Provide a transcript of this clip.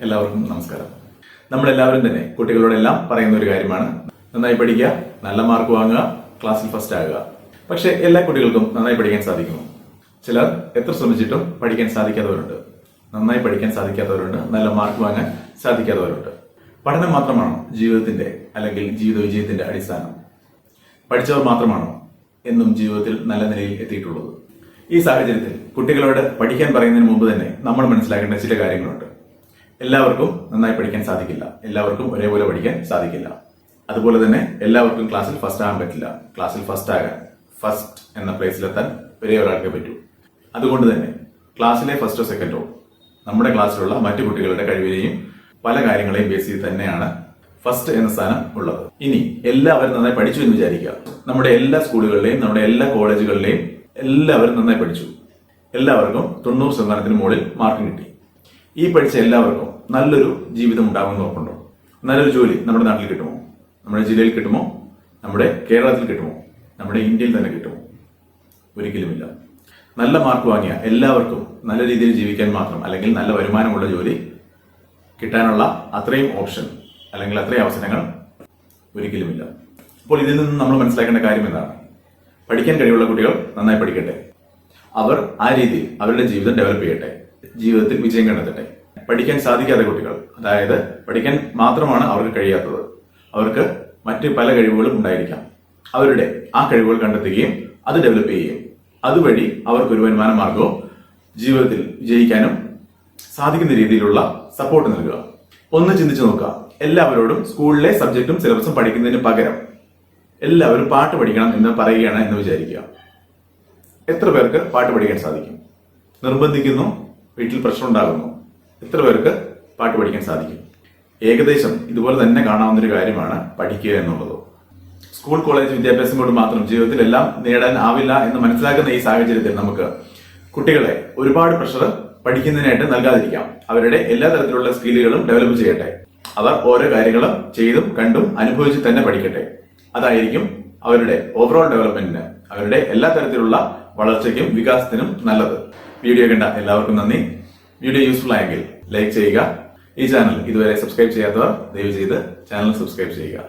എല്ലാവർക്കും നമസ്കാരം. നമ്മളെല്ലാവരും തന്നെ കുട്ടികളോടെല്ലാം പറയുന്ന ഒരു കാര്യമാണ്. നന്നായി പഠിക്കുക നല്ല മാർക്ക് വാങ്ങുക ക്ലാസ്സിൽ ഫസ്റ്റ് ആകുക. പക്ഷെ എല്ലാ കുട്ടികൾക്കും നന്നായി പഠിക്കാൻ സാധിക്കുമോ? ചിലർ എത്ര ശ്രമിച്ചിട്ടും പഠിക്കാൻ സാധിക്കാത്തവരുണ്ട്. നന്നായി പഠിക്കാൻ സാധിക്കാത്തവരുണ്ട് നല്ല മാർക്ക് വാങ്ങാൻ സാധിക്കാത്തവരുണ്ട്. പഠനം മാത്രമാണോ ജീവിതത്തിന്റെ അല്ലെങ്കിൽ ജീവിത വിജയത്തിന്റെ അടിസ്ഥാനം? പഠിച്ചവർ മാത്രമാണോ എന്നും ജീവിതത്തിൽ നല്ല നിലയിൽ എത്തിയിട്ടുള്ളത്? ഈ സാഹചര്യത്തിൽ കുട്ടികളോട് പഠിക്കാൻ പറയുന്നതിന് മുമ്പ് തന്നെ നമ്മൾ മനസ്സിലാക്കേണ്ട ചില കാര്യങ്ങളുണ്ട്. എല്ലാവർക്കും നന്നായി പഠിക്കാൻ സാധിക്കില്ല. എല്ലാവർക്കും ഒരേപോലെ പഠിക്കാൻ സാധിക്കില്ല. അതുപോലെ തന്നെ എല്ലാവർക്കും ക്ലാസ്സിൽ ഫസ്റ്റ് ആകാൻ പറ്റില്ല. ക്ലാസ്സിൽ ഫസ്റ്റ് ആകാൻ ഫസ്റ്റ് എന്ന പ്ലേസിലെത്താൻ ഒരേ ഒരാൾക്കേ പറ്റൂ. അതുകൊണ്ട് തന്നെ ക്ലാസ്സിലെ ഫസ്റ്റോ സെക്കൻഡോ നമ്മുടെ ക്ലാസ്സിലുള്ള മറ്റു കുട്ടികളുടെ കഴിവിനെയും പല കാര്യങ്ങളെയും ബേസ് ചെയ്ത് തന്നെയാണ് ഫസ്റ്റ് എന്ന സ്ഥാനം ഉള്ളത്. ഇനി എല്ലാവരും നന്നായി പഠിച്ചു എന്ന് വിചാരിക്കുക. നമ്മുടെ എല്ലാ സ്കൂളുകളിലെയും നമ്മുടെ എല്ലാ കോളേജുകളിലെയും എല്ലാവരും നന്നായി പഠിച്ചു. എല്ലാവർക്കും തൊണ്ണൂറ് ശതമാനത്തിന് മുകളിൽ മാർക്ക് കിട്ടി. ഈ പഠിച്ച എല്ലാവർക്കും നല്ലൊരു ജീവിതം ഉണ്ടാകുമെന്ന് ഉറപ്പുണ്ടോ? നല്ലൊരു ജോലി നമ്മുടെ നാട്ടിൽ കിട്ടുമോ? നമ്മുടെ ജില്ലയിൽ കിട്ടുമോ? നമ്മുടെ കേരളത്തിൽ കിട്ടുമോ? നമ്മുടെ ഇന്ത്യയിൽ തന്നെ കിട്ടുമോ? ഒരിക്കലുമില്ല. നല്ല മാർക്ക് വാങ്ങിയ എല്ലാവർക്കും നല്ല രീതിയിൽ ജീവിക്കാൻ മാത്രം അല്ലെങ്കിൽ നല്ല വരുമാനമുള്ള ജോലി കിട്ടാനുള്ള അത്രയും ഓപ്ഷൻ അല്ലെങ്കിൽ അത്രയും അവസരങ്ങൾ ഒരിക്കലുമില്ല. അപ്പോൾ ഇതിൽ നിന്ന് നമ്മൾ മനസ്സിലാക്കേണ്ട കാര്യം എന്താണ്? പഠിക്കാൻ കഴിവുള്ള കുട്ടികൾ നന്നായി പഠിക്കട്ടെ. അവർ ആ രീതിയിൽ അവരുടെ ജീവിതം ഡെവലപ്പ് ചെയ്യട്ടെ. ജീവിതത്തിൽ വിജയം കണ്ടെത്തട്ടെ. പഠിക്കാൻ സാധിക്കാത്ത കുട്ടികൾ അതായത് പഠിക്കാൻ മാത്രമാണ് അവർക്ക് കഴിയാത്തത്. അവർക്ക് മറ്റ് പല കഴിവുകളും ഉണ്ടായിരിക്കാം. അവരുടെ ആ കഴിവുകൾ കണ്ടെത്തുകയും അത് ഡെവലപ്പ് ചെയ്യുകയും അതുവഴി അവർക്ക് ഒരു വരുമാന മാർഗവും ജീവിതത്തിൽ വിജയിക്കാനും സാധിക്കുന്ന രീതിയിലുള്ള സപ്പോർട്ട് നൽകുക. ഒന്ന് ചിന്തിച്ചു നോക്കുക. എല്ലാവരോടും സ്കൂളിലെ സബ്ജക്റ്റും സിലബസും പഠിക്കുന്നതിന് പകരം എല്ലാവരും പാട്ട് പഠിക്കണം എന്ന് പറയുകയാണ് എന്ന് വിചാരിക്കുക. എത്ര പേർക്ക് പാട്ട് പഠിക്കാൻ സാധിക്കും? നിർബന്ധിക്കുന്നു വീട്ടിൽ പ്രശ്നം ഉണ്ടാകുന്നു എത്ര പേർക്ക് പാട്ട് പഠിക്കാൻ സാധിക്കും? ഏകദേശം ഇതുപോലെ തന്നെ കാണാവുന്ന ഒരു കാര്യമാണ് പഠിക്കുക എന്നുള്ളത്. സ്കൂൾ കോളേജ് വിദ്യാഭ്യാസം കൊണ്ട് മാത്രം ജീവിതത്തിൽ എല്ലാം നേടാൻ ആവില്ല എന്ന് മനസ്സിലാക്കുന്ന ഈ സാഹചര്യത്തിൽ നമുക്ക് കുട്ടികളെ ഒരുപാട് പ്രഷർ പഠിക്കുന്നതിനായിട്ട് നൽകാതിരിക്കാം. അവരുടെ എല്ലാ തരത്തിലുള്ള സ്കില്ലുകളും ഡെവലപ്പ് ചെയ്യട്ടെ. അവർ ഓരോ കാര്യങ്ങളും ചെയ്തും കണ്ടും അനുഭവിച്ച് തന്നെ പഠിക്കട്ടെ. അതായിരിക്കും അവരുടെ ഓവറോൾ ഡെവലപ്മെന്റിന് അവരുടെ എല്ലാ തരത്തിലുള്ള വളർച്ചയ്ക്കും വികാസത്തിനും നല്ലത്. വീഡിയോ കണ്ട എല്ലാവർക്കും നന്ദി. വീഡിയോ യൂസ്ഫുൾ ആയെങ്കിൽ ലൈക്ക് ചെയ്യുക. ഈ ചാനൽ ഇതുവരെ സബ്സ്ക്രൈബ് ചെയ്യാത്തവർ ദയവ് ചെയ്ത് ചാനൽ സബ്സ്ക്രൈബ് ചെയ്യുക.